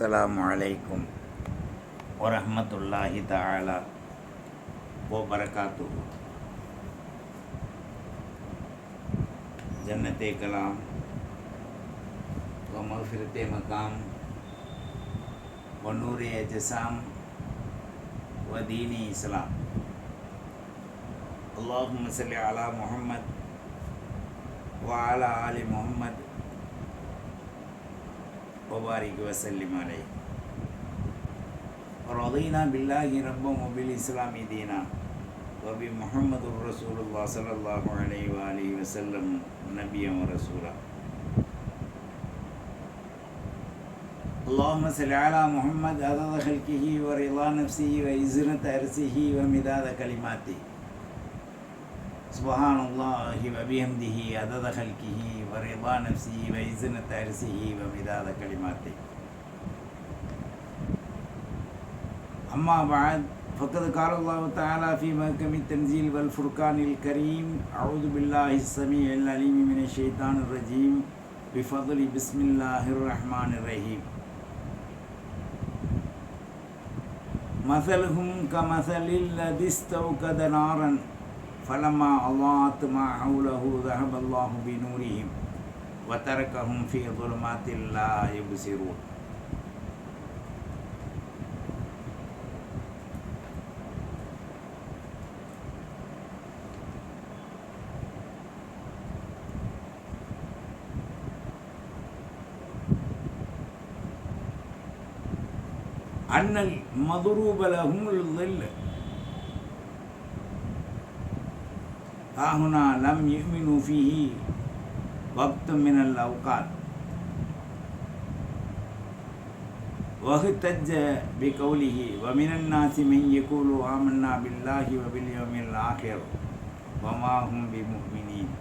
அஸ்லாம் வலைக்கும் வரமத்துல்லாஹி தாலா ஓ பரகாத்து ஜன்னத்தை கலாம். வமஃபிரத்தே மகாம். வன்னூரே ஜசாம் வதீனி இஸ்லாம். அல்லாஹும் சல்லி அலா முகமத் வாலா ஆலி முகமத் وبارك وسلم عليه. رضينا بالله ربا وبالإسلام دينا وبمحمد رسول الله صلى الله عليه وآله وسلم نبيا ورسولا. اللهم صل على محمد عدد خلقه ورضا نفسه وإزنة أرسه ومداد كلماته. سبحان الله وبحمده عدد خلقه ورضا نفسه وإزنة أرسه ومداد كلماته أما بعد فقد قال الله تعالى في محكم التنزيل والفرقان الكريم أعوذ بالله السميع العليم من الشيطان الرجيم بفضل بسم الله الرحمن الرحيم مثلهم كمثل الذي استوقد نارا فلما أضاءت ما حوله ذهب الله بنورهم وتركهم في ظلمات لا يبصرون. أن المضروب لهم الظل. ஹாஹுனா லம் யுமினு ஃபீஹி வக்து மினல் அவுகாத் வகுத்தஜ்ஜ பி கௌலிஹி வமினன் நாசி மென் யகூலு ஆமன்னா பில்லாஹி வபில் யோமில் ஆஹிர் வமாஹும் பி முஹ்மினீன்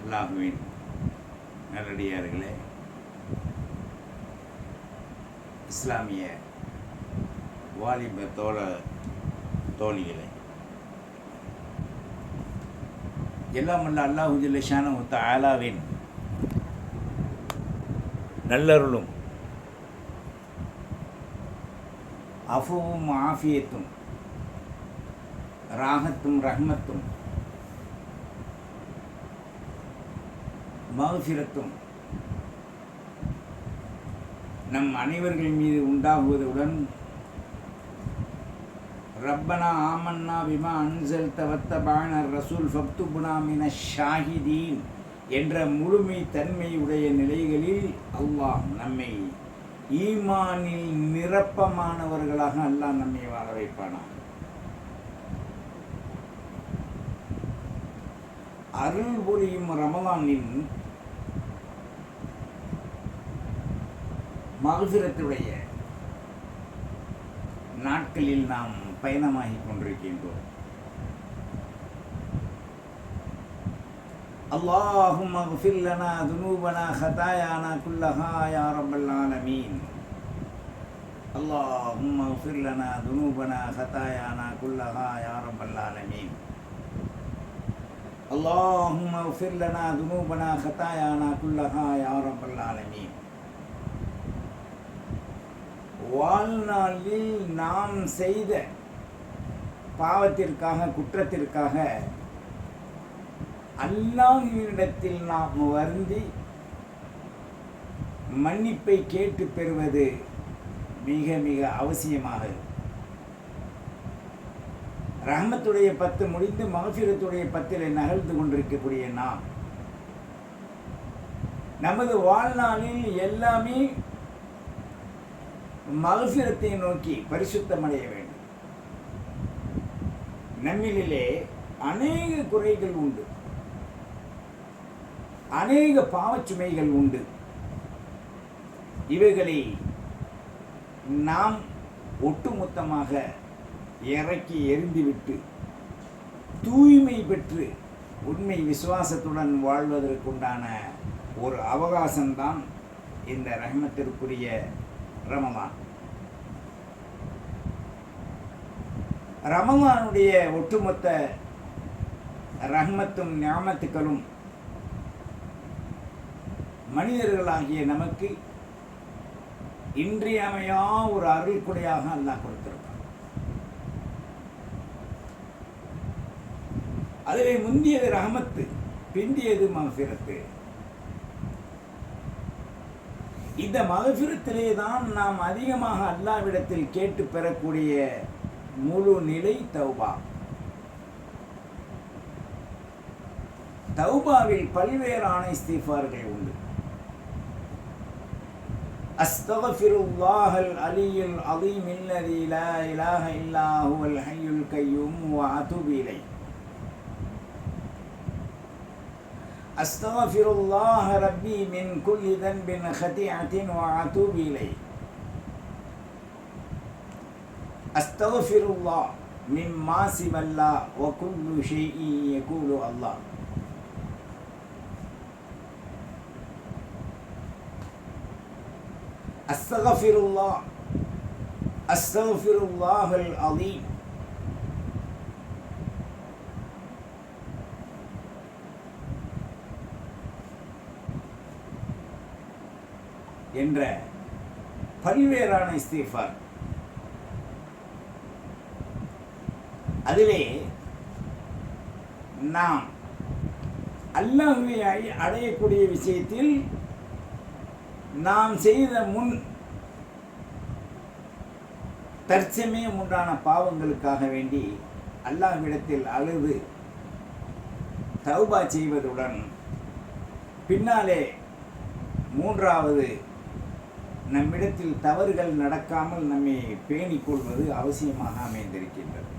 அல்லாஹுவின் நல்லடியார்களே இஸ்லாமிய வாலிப தோழ தோழிகளை. எல்லாம் அல்ல அல்லாஹு ஒத்த முத்த ஆலாவின் நல்லருளும் அஃபுவும் ஆஃபியத்தும் ராகத்தும் ரஹ்மத்தும் மௌசிரத்தும் நம் அனைவர்கள் மீது உண்டாகுவதுடன் ரப்பனா ஆமன்னா பிமா அன்சல் தவத்த பாணர் ரசூல் ஃபப்து புனாமின ஷாஹிதீன் என்ற முழுமை தன்மையுடைய நிலைகளில் அல்லாஹ் நம்மை ஈமானில் நிரப்பமானவர்களாக அல்லாஹ் நம்மை வாழ வைப்பானா? அருள் புரியும் ரமலானின் மகுசுரத்துடைய நாட்களில் நாம் பயணமாகி கொண்டிருக்கின்றோம். அல்லாஹும் மகஃபிர் லனா துனூபனா ஹதாயானா குல்லஹா யா ரப்பல் ஆலமீன். அல்லாஹும் மகஃபிர் லனா துனூபனா ஹதாயானா குல்லஹா யா ரப்பல் ஆலமீன். அல்லாஹும் மகஃபிர் லனா துனூபனா ஹதாயானா குல்லஹா யா ரப்பல் வாழ்நாளில் நாம் செய்த பாவத்திற்காக குற்றத்திற்காக அல்லாஹ்வினிடத்தில் நாம் வருந்தி மன்னிப்பை கேட்டு பெறுவது மிக மிக அவசியமாக ரஹமத்துடைய பத்து முடிந்து மகசீரத்துடைய பத்தில் நகர்ந்து கொண்டிருக்கக்கூடிய நாம் நமது வாழ்நாளில் எல்லாமே மகசிரத்தை நோக்கி பரிசுத்தமடைய வேண்டும். நம்மிலே அநேக குறைகள் உண்டு. அநேக பாவச்சுமைகள் உண்டு. இவைகளை நாம் ஒட்டுமொத்தமாக இறக்கி எரிந்துவிட்டு தூய்மை பெற்று உண்மை விசுவாசத்துடன் வாழ்வதற்குண்டான ஒரு அவகாசம்தான் இந்த ரஹமத்திற்குரிய ரமலான் ரமவானுடைய ஒட்டுமொத்த ரஹ்மத்தும் ஞாமத்துக்களும் மனிதர்களாகிய நமக்கு இன்றியமையா ஒரு அருள்குடையாக அல்லாஹ் கொடுத்திருக்கான் அதிலே முந்தியது ரஹமத்து பிந்தியது மகசிரத்து இந்த மகசிரத்திலே தான் நாம் அதிகமாக அல்லாவிடத்தில் கேட்டு பெறக்கூடிய முழு நிலை தௌபா தௌபாவில் பல்வேறான இஸ்திஃபார்கள் உண்டு أستغفر الله العلي العظيم الذي لا إله إلا هو الحي القيوم وأتوب إليه أستغفر الله ربي من كل ذنب خطيئة وأتوب إليه أستغفر الله مما سوى الله وكل شيء يقول الله أستغفر الله أستغفر الله العظيم என்ற பல்வேறான இஸ்திஃபார் அதிலே நாம் அல்லாஹுவை அடையக்கூடிய விஷயத்தில் நாம் செய்த முன் தற்சமயம் உண்டான பாவங்களுக்காக வேண்டி அல்லாஹ்விடத்தில் அழுது தௌபா செய்வதுடன் பின்னாலே மூன்றாவது நம்மிடத்தில் தவறுகள் நடக்காமல் நம்மை பேணிக் கொள்வது அவசியமாக அமைந்திருக்கின்றது.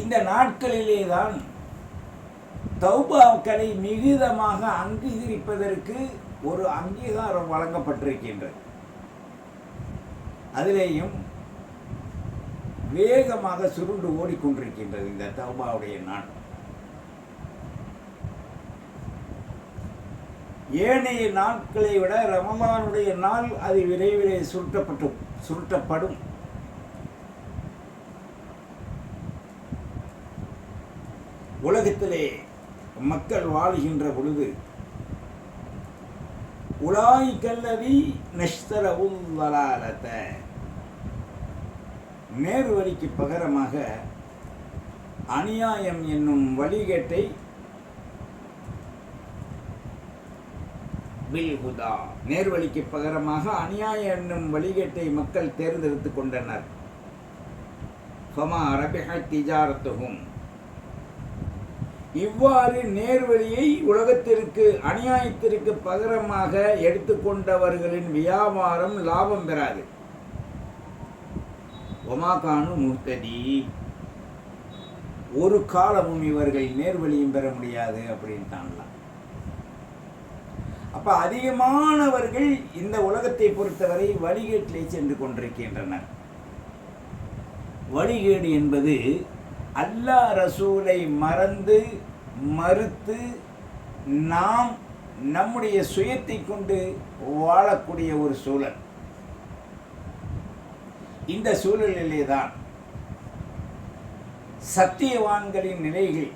இந்த நாட்களிலே தான் தௌபாக்களை மிகுதமாக அங்கீகரிப்பதற்கு ஒரு அங்கீகாரம் வழங்கப்பட்டிருக்கின்றது. அதிலேயும் வேகமாக சுருண்டு ஓடிக்கொண்டிருக்கின்றது இந்த தௌபாவுடைய நாள். ஏனைய நாட்களை விட ரமலானுடைய நாள் அது விரைவிலே சுருட்டப்பட்டு சுருட்டப்படும். உலகத்திலே மக்கள் வாழுகின்ற பொழுது உலாய் கல்லவி நஷ்தரவும் வலாலத்த. நேர் வழிக்கு பகரமாக அநியாயம் என்னும் வழிகேட்டை பில்ஹுதா நேர்வழிக்கு பகரமாக அநியாயம் என்னும் வழிகேட்டை மக்கள் தேர்ந்தெடுத்து கொண்டனர். ஃபமா ரபிஹ திஜாரத்துகும் இவ்வாறு நேர்வழியை உலகத்திற்கு அநியாயத்திற்கு பகரமாக எடுத்துக்கொண்டவர்களின் வியாபாரம் லாபம் பெறாது. ஒமாகானு முர்த்ததி. ஒரு காலமும் இவர்கள் நேர்வழியும் பெற முடியாது அப்படின்ட்டான்லாம் அப்ப அதிகமானவர்கள் இந்த உலகத்தை பொறுத்தவரை வழிகேட்டிலே சென்று கொண்டிருக்கின்றனர். வழிகேடு என்பது அல்லாஹ் ரசூலை மறந்து மறுத்து நாம் நம்முடைய சுயத்தை கொண்டு வாழக்கூடிய ஒரு சூழல். இந்த சூழலிலே தான் சத்தியவான்களின் நிலைகள்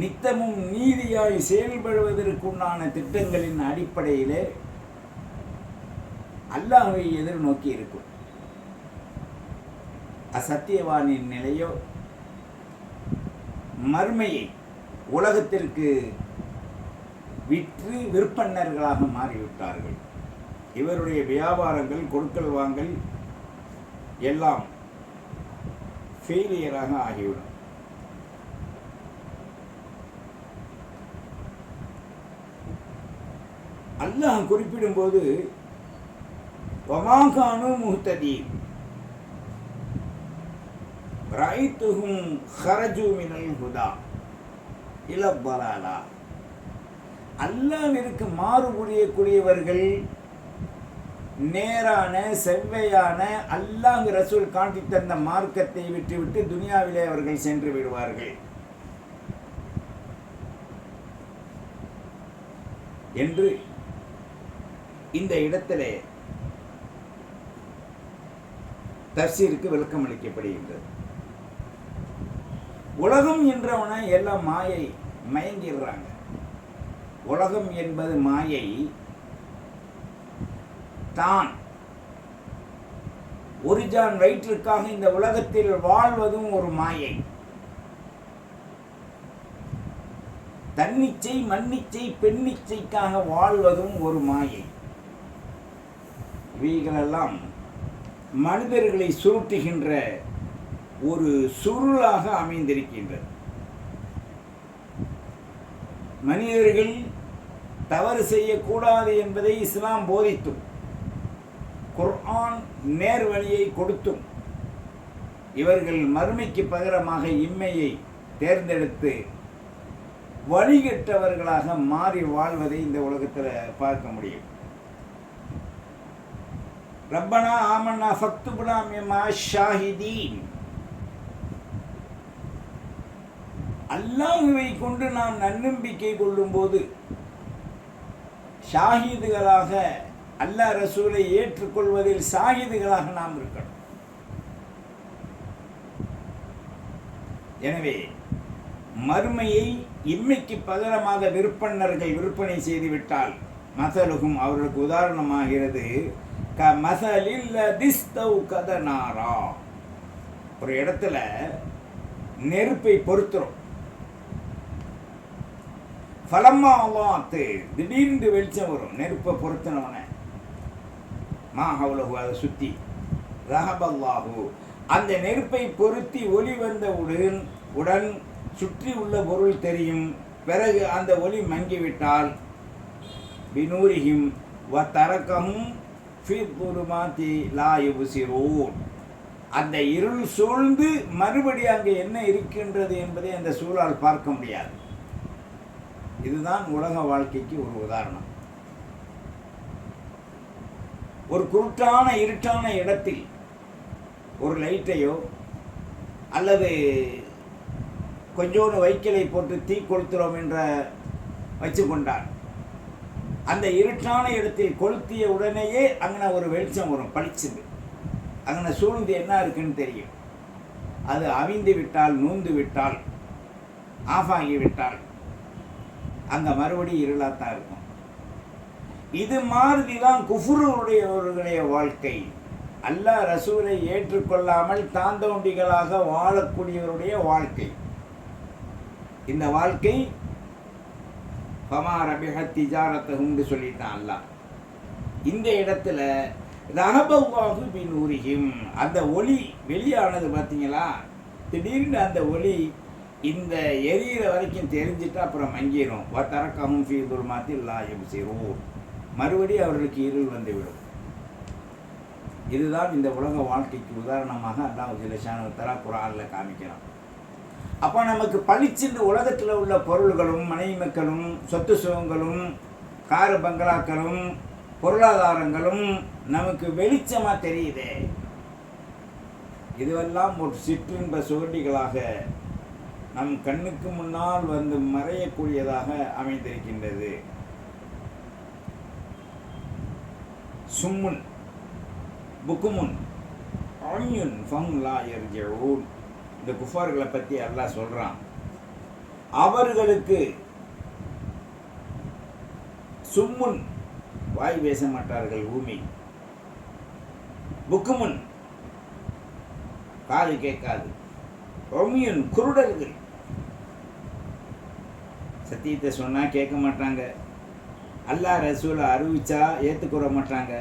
நித்தமும் நீதியாய் செயல்படுவதற்குண்டான திட்டங்களின் அடிப்படையிலே அல்லாஹை எதிர்நோக்கி இருக்கும். அசத்தியவானின் நிலையோ மறுமையை உலகத்திற்கு விற்று விற்பன்னர்களாக மாறிவிட்டார்கள். இவருடைய வியாபாரங்கள் கொடுக்கல் வாங்கல் எல்லாம் ஃபெயிலியராக ஆகிவிடும். அல்லாஹ் குறிப்பிடும்போது வமாகானு முஹ்ததீன் ரைத்துகும் ஹரஜு மினல் ஹுதா. இலப்பலாலா அல்லாவிற்கு மாறு புரியக்கூடியவர்கள் நேரான செவ்வையான அல்லாஹ் ரசூல் காட்டி தந்த மார்க்கத்தை விட்டுவிட்டு துனியாவிலே அவர்கள் சென்று விடுவார்கள். என்று இந்த இடத்திலே தப்சீருக்கு விளக்கம் அளிக்கப்படுகின்றது உலகம் என்றவனை எல்லாம் மாயை மயங்கிடுறாங்க. உலகம் என்பது மாயை. தான். ஒரு ஜான் வயிற்றுக்காக இந்த உலகத்தில் வாழ்வதும் ஒரு மாயை. தன்னிச்சை மன்னிச்சை பெண்ணிச்சைக்காக வாழ்வதும் ஒரு மாயை. இவைகளெல்லாம் மனிதர்களை சுருட்டுகின்ற ஒரு சுருளாக அமைந்திருக்கின்றது. மனிதர்கள் தவறு செய்யக்கூடாது என்பதை இஸ்லாம் போதித்தும் குர்ஆன் நேர்வழியை கொடுத்தும் இவர்கள் மறுமைக்கு பகரமாக இம்மையை தேர்ந்தெடுத்து வழிகட்டவர்களாக மாறி வாழ்வதை இந்த உலகத்தில் பார்க்க முடியும். ரப்பனா ஆமன்னா ஃபக்துபுனா மிமா ஷாஹிதீன். அல்லாஹுவை கொண்டு நாம் நன்னம்பிக்கை கொள்ளும்போது ஷாகிதுகளாக அல்லாஹ் ரசூலை ஏற்றுக்கொள்வதில் சாகிதுகளாக நாம் இருக்கணும். எனவே மறுமையை இம்மைக்கு பகரமாக விற்பனர்கள் விற்பனை செய்துவிட்டால் மசலுகும் அவர்களுக்கு உதாரணமாகிறது க மசலில் திஸ்தவ் கதனாரா ஒரு இடத்துல நெருப்பை பொருத்துறோம் ஃபலம்மா அல்லாத்து திடீர்னு வெளிச்சம் வரும். நெருப்பை பொருத்தினவனை. மா அவ்வளவு அதை சுற்றி ரஹபல்லாஹு. அந்த நெருப்பை பொருத்தி ஒளி வந்த உடன் உடன் சுற்றி உள்ள பொருள் தெரியும். பிறகு அந்த ஒளி மங்கிவிட்டால் பினூரிஹிம் வ தரக்கமும் ஃபி துருமாத்தி லா அந்த இருள் சூழ்ந்து மறுபடி அங்கே என்ன இருக்கின்றது என்பதை அந்த சூழால் பார்க்க முடியாது. இதுதான் உலக வாழ்க்கைக்கு ஒரு உதாரணம். ஒரு குருட்டான இருட்டான இடத்தில் ஒரு லைட்டையோ அல்லது கொஞ்சோண்டு வைக்கலை போட்டு தீ கொளுத்துறோம் என்ற வச்சு கொண்டார் அந்த இருட்டான இடத்தில் கொளுத்திய உடனேயே அங்கே ஒரு வெளிச்சம் வரும் பளிச்சுது அங்கே சூழ்ந்து என்ன இருக்குன்னு தெரியும். அது அவிந்து விட்டால் நூந்து விட்டால் ஆஃப் ஆகிவிட்டால் அங்கே மறுபடியும் இருளாத்தான் இருக்கும். இது மாதிரி தான் குஃபுருடையவர்களுடைய வாழ்க்கை. அல்லாஹ் ரசூலை ஏற்றுக்கொள்ளாமல் தாந்தோண்டிகளாக வாழக்கூடியவருடைய வாழ்க்கை. இந்த வாழ்க்கை பமா ரபிஹ உண்டு சொல்லிட்டான் அல்லாஹ். இந்த இடத்துல ரஹபல்லாஹு பின் உருகியும் அந்த ஒளி வெளியானது பார்த்தீங்களா திடீர்னு அந்த ஒளி இந்த எரியிற வரைக்கும் தெரிஞ்சுட்டு அப்புறம் மங்கிடும் தரக்கமும் ஃபீ துர்மாத்தி லாயம் யுப்சிரூன். மறுபடியும் அவர்களுக்கு இருள் வந்துவிடும். இதுதான் இந்த உலக வாழ்க்கைக்கு உதாரணமாக அல்லாஹ் ஜிலஷானு தலா குரானில் காமிக்கிறான். அப்போ நமக்கு பளிச்சென்று உலகத்தில் உள்ள பொருள்களும் மனைவி மக்களும் சொத்து சுகங்களும் காரு பங்களாக்களும் பொருளாதாரங்களும் நமக்கு வெளிச்சமாக தெரியுதே. இதுவெல்லாம் ஒரு சிற்றின்ப சுவண்டிகளாக நம் கண்ணுக்கு முன்னால் வந்து மறையக்கூடியதாக அமைந்திருக்கின்றது. சும்முன் புக்குமுன் அமியுன் ஃபங் லா எர்ஜூன் இந்த குஃபார்களை பற்றி அல்லாஹ் சொல்கிறான் அவர்களுக்கு சும்முன் வாய் பேச மாட்டார்கள் ஊமி புக்குமுன் காது கேட்காது. ஒமியுன் குருடர்கள். சத்தியத்தை சொன்னால் கேட்க மாட்டாங்க. அல்லாஹ் ரசூலை அறிவிச்சா ஏற்றுக்கூற மாட்டாங்க.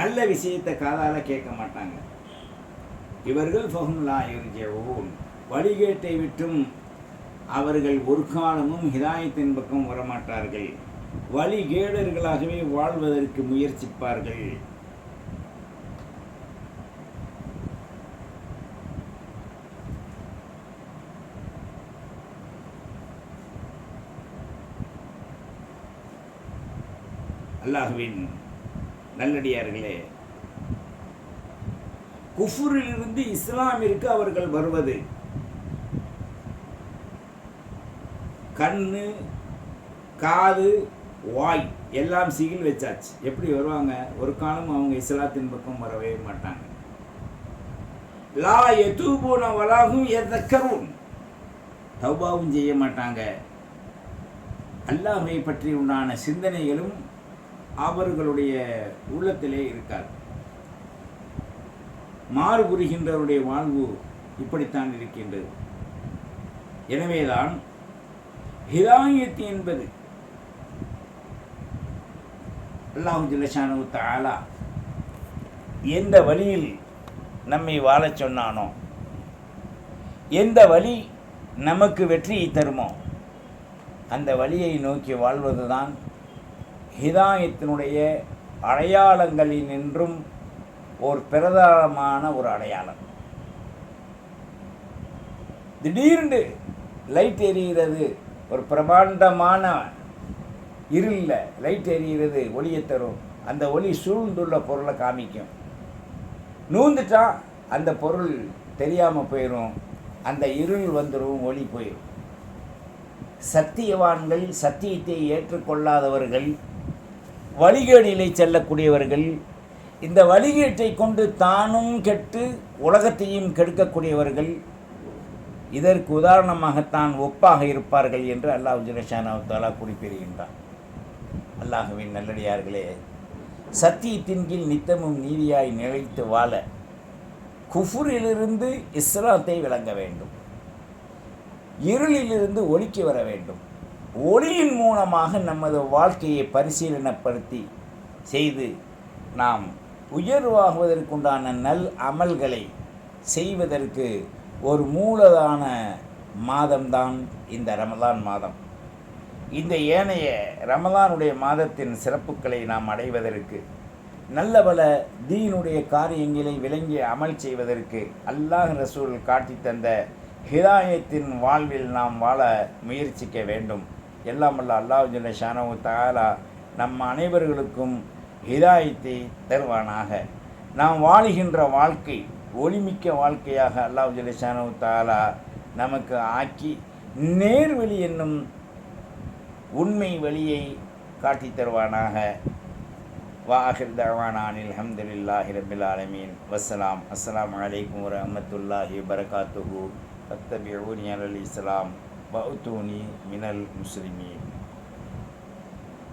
நல்ல விஷயத்தை காதால கேட்க மாட்டாங்க. இவர்கள் ஃபஹும்லா யுர்ஜூன் வழிகேட்டை விட்டும் அவர்கள் ஒரு காலமும் ஹிதாயத்தின் பக்கம் வரமாட்டார்கள். வழிகேடர்களாகவே வாழ்வதற்கு முயற்சிப்பார்கள். அல்லாஹுவின் நல்லடியார்களே குஃபுரிலிருந்து இஸ்லாமிற்கு அவர்கள் வருவது. கண்ணு காது வாய் எல்லாம் சிகில் வச்சாச்சு. எப்படி வருவாங்க? ஒரு காலம் அவங்க இஸ்லாத்தின் பக்கம் வரவே மாட்டாங்க. லா எதூபூன வளாகும் எதக்கரும் தௌபாவும் செய்ய மாட்டாங்க. அல்லாஹை பற்றி உண்டான சிந்தனைகளும் அவர்களுடைய உள்ளத்திலே இருக்காது மாறுபுரிகின்றவருடைய வாழ்வு இப்படித்தான் இருக்கின்றது. எனவேதான் ஹிதாயத் என்பது அல்லாஹு ஜில்லஷானு தாலா எந்த வழியில் நம்மை வாழச் சொன்னானோ எந்த வழி நமக்கு வெற்றியை தருமோ அந்த வழியை நோக்கி வாழ்வதுதான் ஹிதாயத்தினுடைய அடையாளங்களினின்றும் ஒரு பிரதானமான ஒரு அடையாளம். திடீர்னு லைட் எரிகிறது. ஒரு பிரமாண்டமான இருளில் லைட் எரிகிறது ஒளியை தரும். அந்த ஒளி சூழ்ந்துள்ள பொருளை காமிக்கும். நூந்துட்டா அந்த பொருள் தெரியாமல் போயிடும் அந்த இருள் வந்துடும் ஒளி போயிடும் சத்தியவான்கள் சத்தியத்தை ஏற்றுக்கொள்ளாதவர்கள் வழிகேடிலே செல்லக்கூடியவர்கள் இந்த வழிகேட்டை கொண்டு தானும் கெட்டு உலகத்தையும் கெடுக்கக்கூடியவர்கள் இதற்கு உதாரணமாகத்தான் ஒப்பாக இருப்பார்கள் என்று அல்லாஹ் ஜுலஷானாவத்தாலா குறிப்பிடுகின்றான். அல்லாஹுவின் நல்லடியார்களே சத்தியத்தின் கீழ் நித்தமும் நீதியாய் நிலைத்து வாழ குஃபுரிலிருந்து இஸ்லாத்தை விளங்க வேண்டும். இருளிலிருந்து ஒளிக்கு வர வேண்டும். ஒளியின் மூலமாக நமது வாழ்க்கையை பரிசீலனைப்படுத்தி செய்து நாம் உயர்வாகுவதற்குண்டான நல் அமல்களை செய்வதற்கு ஒரு மூலதான மாதம்தான் இந்த ரமதான் மாதம். இந்த ஏனைய ரமதானுடைய மாதத்தின் சிறப்புகளை நாம் அடைவதற்கு நல்ல பல தீனுடைய காரியங்களை விளங்கி அமல் செய்வதற்கு அல்லாஹ் ரசூல் காட்டி தந்த ஹிதாயத்தின் வாழ்வில் நாம் வாழ முயற்சிக்க வேண்டும். எல்லாம் வல்ல அல்லாஹ் ஜல்ல ஷானவு தாலா நம் அனைவர்களுக்கும் ஹிதாயத்தை தருவானாக. நாம் வாழுகின்ற வாழ்க்கை ஒளிமிக்க வாழ்க்கையாக அல்லாஹ் ஜல்ல ஷானவு தாலா நமக்கு ஆக்கி நேர்வழி என்னும் உண்மை வழியை காட்டித் தருவானாக. வாஹிர் தவானானில் அஹமதுல்லாஹி ரபில் ஆலமீன். வசலாம் அஸ்ஸலாமு அலைக்கும் வரஹமத்துல்லாஹி வரகாத்துஹு ஃபத்தபிஊனி அலி இஸ்லாம். வஅத்தூனி மினல் முஸ்லிமீன்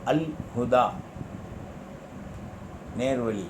அல் ஹுதா நேர்வழி